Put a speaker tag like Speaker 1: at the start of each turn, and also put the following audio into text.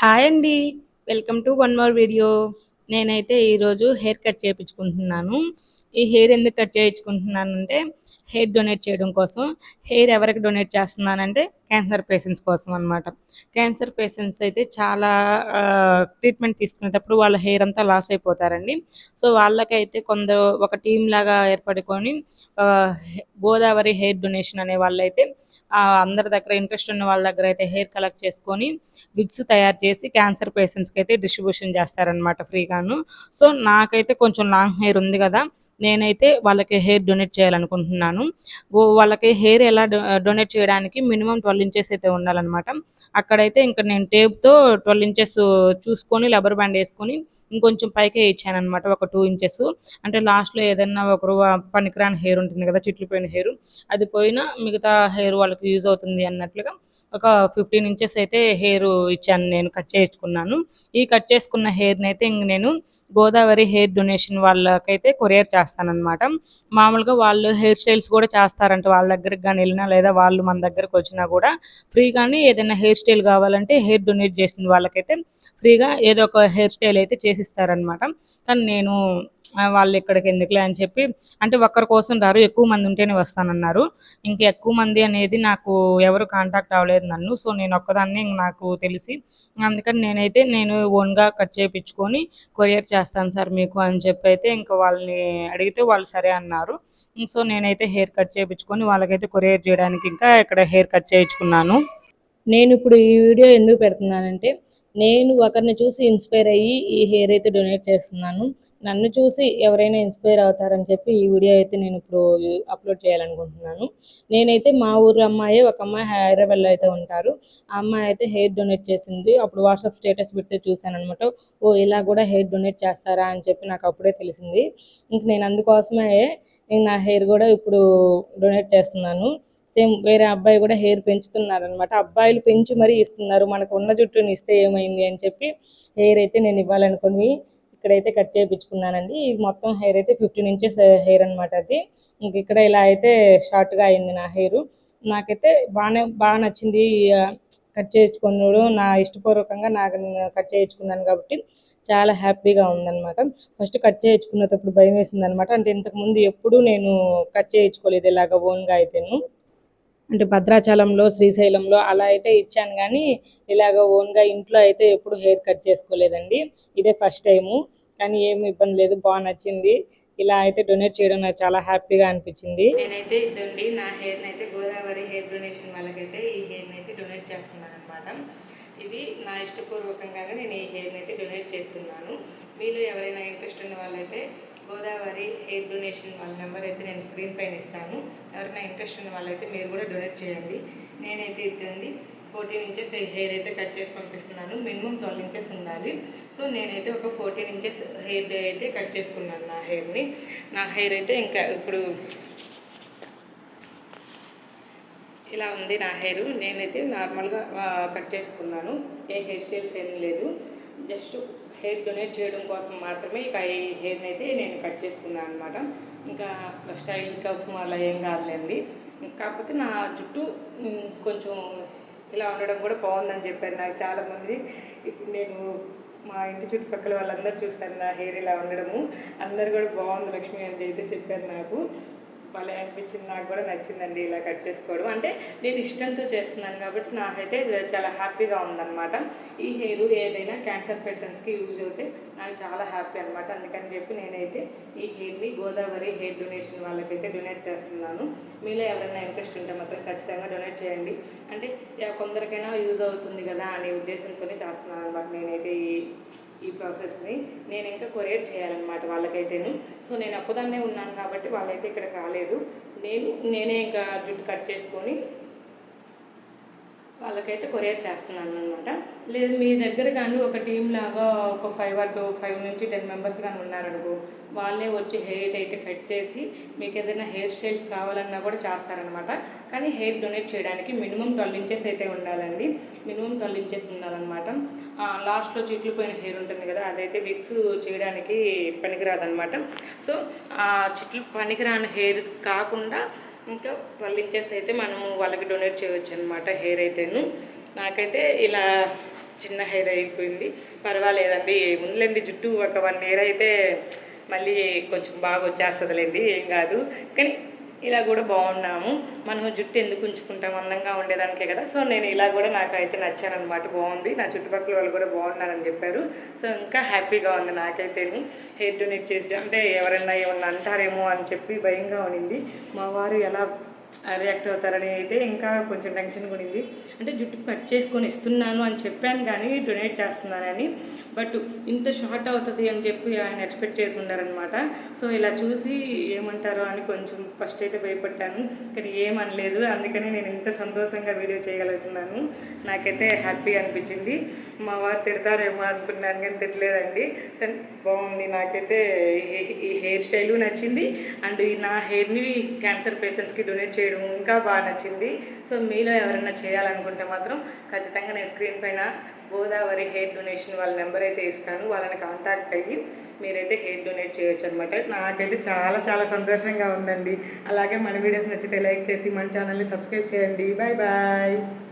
Speaker 1: Hi అండి. Welcome to one more video. నేనైతే ఈరోజు హెయిర్ కట్ చేయించుకుంటున్నాను. ఈ హెయిర్ ఎందుకు కట్ చేయించుకుంటున్నానంటే హెయిర్ డొనేట్ చేయడం కోసం. హెయిర్ ఎవరికి డొనేట్ చేస్తున్నానంటే క్యాన్సర్ పేషెంట్స్ కోసం అనమాట క్యాన్సర్ పేషెంట్స్ అయితే చాలా ట్రీట్మెంట్ తీసుకునేటప్పుడు వాళ్ళ హెయిర్ అంతా లాస్ అయిపోతారండి. సో వాళ్ళకైతే కొందరు ఒక టీం లాగా ఏర్పడుకొని గోదావరి హెయిర్ డొనేషన్ అనే వాళ్ళైతే అందరి దగ్గర ఇంట్రెస్ట్ ఉన్న వాళ్ళ దగ్గర అయితే హెయిర్ కలెక్ట్ చేసుకొని విగ్స్ తయారు చేసి క్యాన్సర్ పేషెంట్స్కి అయితే డిస్ట్రిబ్యూషన్ చేస్తారనమాట ఫ్రీగాను. సో నాకైతే కొంచెం లాంగ్ హెయిర్ ఉంది కదా నేనైతే వాళ్ళకి హెయిర్ డొనేట్ చేయాలనుకుంటున్నాను. వాళ్ళకి హెయిర్ ఎలా డొనేట్ చేయడానికి మినిమం ట్వెల్వ్ ఇంచెస్ అయితే ఉండాలన్నమాట. అక్కడైతే ఇంకా నేను టేప్తో ట్వెల్వ్ ఇంచెస్ చూసుకొని రబ్బర్ బ్యాండ్ వేసుకొని ఇంకొంచెం పైకే ఇచ్చాను ఒక టూ ఇంచెస్. అంటే లాస్ట్లో ఏదైనా ఒకరు పనికిరాని హెయిర్ ఉంటుంది కదా చిట్లిపోయిన హెయిర్. అది పోయినా మిగతా హెయిర్ వాళ్ళకి యూజ్ అవుతుంది అన్నట్లుగా ఒక ఫిఫ్టీన్ ఇంచెస్ అయితే హెయిర్ ఇచ్చాను నేను కట్ చేసుకున్నాను ఈ కట్ చేసుకున్న హెయిర్ని అయితే ఇంక నేను గోదావరి హెయిర్ డొనేషన్ వాళ్ళకైతే కొరియర్ చేస్తానన్నమాట. మామూలుగా వాళ్ళు హెయిర్ స్టైల్స్ కూడా చేస్తారంట వాళ్ళ దగ్గరికి కానీ వెళ్ళినా లేదా వాళ్ళు మన దగ్గరకు వచ్చినా కూడా. ఫ్రీగానే ఏదైనా హెయిర్ స్టైల్ కావాలంటే హెయిర్ డొనేట్ చేసిన వాళ్ళకైతే ఫ్రీగా ఏదో ఒక హెయిర్ స్టైల్ అయితే చేసిస్తారనమాట కానీ నేను వాళ్ళు ఇక్కడికి ఎందుకులే అని చెప్పి అంటే ఒక్కరి కోసం రారు ఎక్కువ మంది ఉంటేనే వస్తానన్నారు. ఇంక ఎక్కువ మంది అనేది నాకు ఎవరు కాంటాక్ట్ అవ్వలేదు నన్ను. సో నేను ఒక్కదాన్నే ఇంక నాకు తెలిసి అందుకని నేనైతే నేను ఓన్గా కట్ చేయించుకొని కొరియర్ చేస్తాను సార్ మీకు అని చెప్పి అయితే ఇంకా వాళ్ళని అడిగితే వాళ్ళు సరే అన్నారు. సో నేనైతే హెయిర్ కట్ చేయించుకొని వాళ్ళకైతే కొరియర్ చేయడానికి ఇంకా ఇక్కడ హెయిర్ కట్ చేయించుకున్నాను. నేను ఇప్పుడు ఈ వీడియో ఎందుకు పెడుతున్నానంటే నేను ఒకరిని చూసి ఇన్స్పైర్ అయ్యి ఈ హెయిర్ అయితే డొనేట్ చేస్తున్నాను. నన్ను చూసి ఎవరైనా ఇన్స్పైర్ అవుతారని చెప్పి ఈ వీడియో అయితే నేను ఇప్పుడు అప్లోడ్ చేయాలనుకుంటున్నాను. నేనైతే మా ఊరు అమ్మాయి ఒక అమ్మాయి హైదరాబాద్లో అయితే ఉంటారు. ఆ అమ్మాయి అయితే హెయిర్ డొనేట్ చేసింది. అప్పుడు వాట్సాప్ స్టేటస్ పెడితే చూశానమాట అనమాట ఓ ఇలా కూడా హెయిర్ డొనేట్ చేస్తారా అని చెప్పి నాకు అప్పుడే తెలిసింది. ఇంక నేను అందుకోసమే నా హెయిర్ కూడా ఇప్పుడు డొనేట్ చేస్తున్నాను. సేమ్ వేరే అబ్బాయి కూడా హెయిర్ పెంచుతున్నారనమాట అబ్బాయిలు పెంచి మరీ ఇస్తున్నారు. మనకు ఉన్న జుట్టుని ఇస్తే ఏమైంది అని చెప్పి హెయిర్ అయితే నేను ఇవ్వాలనుకుని ఇక్కడైతే కట్ చేయించుకున్నానండి. ఇది మొత్తం హెయిర్ అయితే ఫిఫ్టీన్ ఇంచెస్ హెయిర్ అనమాట అది. ఇంక ఇక్కడ ఇలా అయితే షార్ట్గా అయింది నా హెయిర్. నాకైతే బాగానే బాగా నచ్చింది కట్ చేయించుకున్నాడు. నా ఇష్టపూర్వకంగా నాకు కట్ చేయించుకున్నాను కాబట్టి చాలా హ్యాపీగా ఉందన్నమాట. ఫస్ట్ కట్ చేయించుకునేటప్పుడు భయం వేసింది అనమాట అంటే ఇంతకుముందు ఎప్పుడూ నేను కట్ చేయించుకోలేదు ఇలాగ ఓన్గా అయితేను. అంటే భద్రాచలంలో శ్రీశైలంలో అలా అయితే ఇచ్చాను కానీ ఇలాగ ఓన్గా ఇంట్లో అయితే ఎప్పుడు హెయిర్ కట్ చేసుకోలేదండి. ఇదే ఫస్ట్ టైము. కానీ ఏమి ఇబ్బంది లేదు బాగా నచ్చింది. ఇలా అయితే డొనేట్ చేయడం నాకు చాలా హ్యాపీగా అనిపించింది. నేనైతే ఇదండి నా హెయిర్ని అయితే గోదావరి హెయిర్ డొనేషన్ వాళ్ళకైతే ఈ హెయిర్ని అయితే డొనేట్ చేస్తున్నాను అనమాట ఇది నా ఇష్టపూర్వకంగానే నేను ఈ హెయిర్ని అయితే డొనేట్ చేస్తున్నాను. మీలో ఎవరైనా ఇంట్రెస్ట్ ఉన్న వాళ్ళైతే గోదావరి హెయిర్ డొనేషన్ వాళ్ళ నెంబర్ అయితే నేను స్క్రీన్ పైన ఇస్తాను. ఎవరైనా ఇంట్రెస్ట్ ఉన్న వాళ్ళైతే మీరు కూడా డొనేట్ చేయండి. నేనైతే ఇద్దండి ఫోర్టీన్ ఇంచెస్ హెయిర్ అయితే కట్ చేసి పంపిస్తున్నాను. మినిమం ట్వెల్వ్ ఇంచెస్ ఉండాలి. సో నేనైతే ఒక ఫోర్టీన్ ఇంచెస్ హెయిర్ డే అయితే కట్ చేసుకున్నాను నా హెయిర్ని. నా హెయిర్ అయితే ఇంకా ఇప్పుడు ఇలా ఉంది నా హెయిర్. నేనైతే నార్మల్గా కట్ చేసుకున్నాను. ఏ హెయిర్ స్టైల్స్ ఏం లేదు. జస్ట్ హెయిర్ డొనేట్ చేయడం కోసం మాత్రమే ఇక ఈ హెయిర్ని అయితే నేను కట్ చేసుకున్నాను అనమాట ఇంకా స్టైల్ కోసం అలా ఏం కాదులేండి. కాకపోతే నా జుట్టు కొంచెం ఇలా ఉండడం కూడా బాగుందని చెప్పారు నాకు చాలామంది. ఇప్పుడు నేను మా ఇంటి చుట్టుపక్కల వాళ్ళందరూ చూస్తారు నా హెయిర్ ఇలా ఉండడము. అందరు కూడా బాగుంది లక్ష్మి అని అయితే చెప్పారు నాకు. భలే అనిపించింది నాకు కూడా నచ్చిందండి ఇలా కట్ చేసుకోవడం. అంటే నేను ఇష్టంతో చేస్తున్నాను కాబట్టి నాకైతే చాలా హ్యాపీగా ఉందన్నమాట. ఈ హెయిర్ ఏదైనా క్యాన్సర్ పేషెంట్స్కి యూజ్ అవుతే నాకు చాలా హ్యాపీ అనమాట అందుకని చెప్పి నేనైతే ఈ హెయిర్ని గోదావరి హెయిర్ డొనేషన్ వాళ్ళకైతే డొనేట్ చేస్తున్నాను. మీలో ఎవరైనా ఇంట్రెస్ట్ ఉంటే మాత్రం ఖచ్చితంగా డొనేట్ చేయండి. అంటే కొందరికైనా యూజ్ అవుతుంది కదా అనే ఉద్దేశంతోనే చేస్తున్నాను అనమాట నేనైతే ఈ ప్రాసెస్ని నేను ఇంకా కొరియర్ చేయాలన్నమాట వాళ్ళకైతేను. సో నేను అప్పుదాన్నే ఉన్నాను కాబట్టి వాళ్ళైతే ఇక్కడ కాలేదు నేను నేనే ఇంకా జుట్టు కట్ చేసుకొని వాళ్ళకైతే కొరియర్ చేస్తున్నాను అనమాట లేదు మీ దగ్గర కానీ ఒక టీం లాగా ఒక ఫైవ్ ఆర్ టూ ఫైవ్ నుంచి టెన్ మెంబర్స్ కానీ ఉన్నారనుకో వాళ్ళే వచ్చి హెయిర్ అయితే కట్ చేసి మీకు ఏదైనా హెయిర్ స్టైల్స్ కావాలన్నా కూడా చేస్తారనమాట కానీ హెయిర్ డొనేట్ చేయడానికి మినిమం ట్వెల్వ్ ఇంచెస్ అయితే ఉండాలండి. మినిమం ట్వెల్వ్ ఇంచెస్ ఉండాలన్నమాట. లాస్ట్లో చిట్లు పోయిన హెయిర్ ఉంటుంది కదా అదైతే విక్స్ చేయడానికి పనికిరాదనమాట సో ఆ చిట్లు పనికిరాని హెయిర్ కాకుండా ఇంకా ట్వెల్వ్ ఇంచెస్ అయితే మనము వాళ్ళకి డొనేట్ చేయవచ్చు అనమాట హెయిర్ అయితేను. నాకైతే ఇలా చిన్న హెయిర్ అయిపోయింది. పర్వాలేదండి ఏముందిలేండి జుట్టు. ఒక వన్ ఇయర్ అయితే మళ్ళీ కొంచెం బాగా వచ్చేస్తుందిలేండి ఏం కాదు. కానీ ఇలా కూడా బాగున్నాము. మనం జుట్టు ఎందుకు ఉంచుకుంటాం అందంగా ఉండేదానికే కదా. సో నేను ఇలా కూడా నాకైతే నచ్చాను అనమాట బాగుంది. నా చుట్టుపక్కల వాళ్ళు కూడా బాగున్నారని చెప్పారు. సో ఇంకా హ్యాపీగా ఉంది నాకైతే హెయిర్ డొనేట్ చేసి అంటే ఎవరైనా ఏమన్నా అంటారేమో అని చెప్పి భయంగా ఉండింది మా వారు ఎలా రియాక్ట్ అవుతారని అయితే ఇంకా కొంచెం టెన్షన్ కొనింది అంటే జుట్టు కట్ చేసుకొని ఇస్తున్నాను అని చెప్పాను కానీ డొనేట్ చేస్తున్నానని. బట్ ఇంత షార్ట్ అవుతుంది అని చెప్పి ఆయన ఎక్స్పెక్ట్ చేసి ఉన్నారనమాట సో ఇలా చూసి ఏమంటారో అని కొంచెం ఫస్ట్ అయితే భయపడ్డాను. కానీ ఏమనలేదు. అందుకని నేను ఇంత సంతోషంగా వీడియో చేయగలుగుతున్నాను. నాకైతే హ్యాపీ అనిపించింది. మా వారు తిడతారేమో అనుకున్నాను కానీ తిట్టలేదండి. సరే బాగుంది. నాకైతే ఈ- ఈ హెయిర్ స్టైలు నచ్చింది. అండ్ నా హెయిర్ని క్యాన్సర్ పేషెంట్స్కి డొనేట్ చేయడం ఇంకా బాగా నచ్చింది. సో మీలో ఎవరైనా చేయాలనుకుంటే మాత్రం ఖచ్చితంగా నేను స్క్రీన్ పైన గోదావరి హెయిర్ డొనేషన్ వాళ్ళ నెంబర్ అయితే ఇస్తాను. వాళ్ళని కాంటాక్ట్ అయ్యి మీరైతే హెయిర్ డొనేట్ చేయొచ్చు అనమాట నాకైతే చాలా చాలా సంతోషంగా ఉందండి. అలాగే మన వీడియోస్ నచ్చితే లైక్ చేసి మన ఛానల్ని సబ్స్క్రైబ్ చేయండి. Bye bye